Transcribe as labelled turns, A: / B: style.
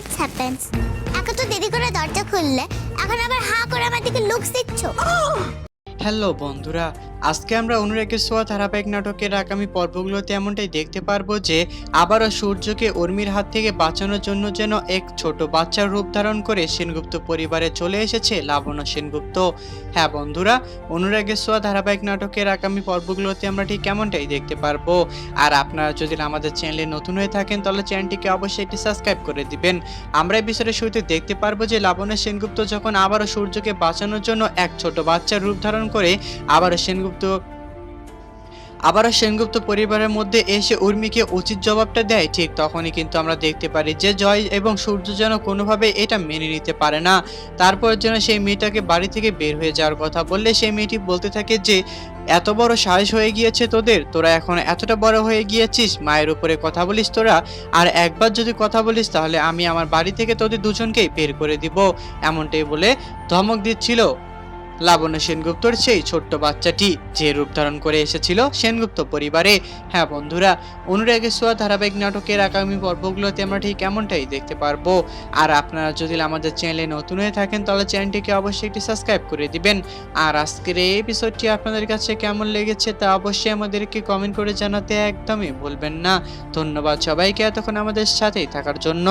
A: হোয়াটস happens এখন তো দেরি করে দরজা খুললে, এখন আবার হা করে আমার দিকে লুকস দিচ্ছ।
B: হ্যালো বন্ধুরা, আজকে আমরা অনুরাগের সোয়া ধারাবাহিক নাটকের আগামী পর্বগুলোতে এমনটাই দেখতে পারব যে, আবারও সূর্যকে উর্মির হাত থেকে বাঁচানোর জন্য যেন এক ছোট বাচ্চার রূপ ধারণ করে সেনগুপ্ত পরিবারে চলে এসেছে লাবণ্য সেনগুপ্ত। হ্যাঁ বন্ধুরা অনুরাগের সোয়া ধারাবাহিক নাটকের আগামী পর্বগুলোতে আমরা ঠিক কেমনটাই দেখতে পারব। আর আপনারা যদি আমাদের চ্যানেলে নতুন হয়ে থাকেন, তাহলে চ্যানেলটিকে অবশ্যই একটি সাবস্ক্রাইব করে দিবেন। আমরা এই বিষয়ে শুরুতে দেখতে পারব যে, লাবণ্য সেনগুপ্ত যখন আবারও সূর্যকে বাঁচানোর জন্য এক ছোট বাচ্চার রূপ ধারণ করে আবারও সেনগুপ্ত আবারও সেনগুপ্ত পরিবারের মধ্যে এসে উর্মিকে উচিত জবাবটা দেয়, ঠিক তখনই কিন্তু আমরা দেখতে পারি যে জয় এবং সূর্য যেন কোনোভাবে এটা মেনে নিতে পারে না। তারপর যেন সেই মেয়েটাকে বাড়ি থেকে বের হয়ে যাওয়ার কথা বললে সেই মেয়েটি বলতে থাকে যে, এত বড় সাহস হয়ে গিয়েছে তোদের, তোরা এখন এতটা বড় হয়ে গিয়েছিস, মায়ের উপরে কথা বলিস তোরা, আর একবার যদি কথা বলিস তাহলে আমি আমার বাড়ি থেকে তোদের দুজনকেই বের করে দিব। এমনটাই বলে ধমক দিচ্ছিল লাবণ্য সেনগুপ্তর সেই ছোট্ট বাচ্চাটি যে রূপ ধারণ করে এসেছিল সেনগুপ্ত পরিবারে। হ্যাঁ বন্ধুরা অনুরাগের সোয়া ধারাবাহিক নাটকের আগামী পর্বগুলোতে আমরা ঠিক এমনটাই দেখতে পারব। আর আপনারা যদি আমাদের চ্যানেলে নতুন হয়ে থাকেন, তাহলে চ্যানেলটিকে অবশ্যই একটি সাবস্ক্রাইব করে দিবেন। আর আজকের এই এপিসোডটি আপনাদের কাছে কেমন লেগেছে তা অবশ্যই আমাদেরকে কমেন্ট করে জানাতে একদমই ভুলবেন না। ধন্যবাদ সবাইকে এতক্ষণ আমাদের সাথেই থাকার জন্য।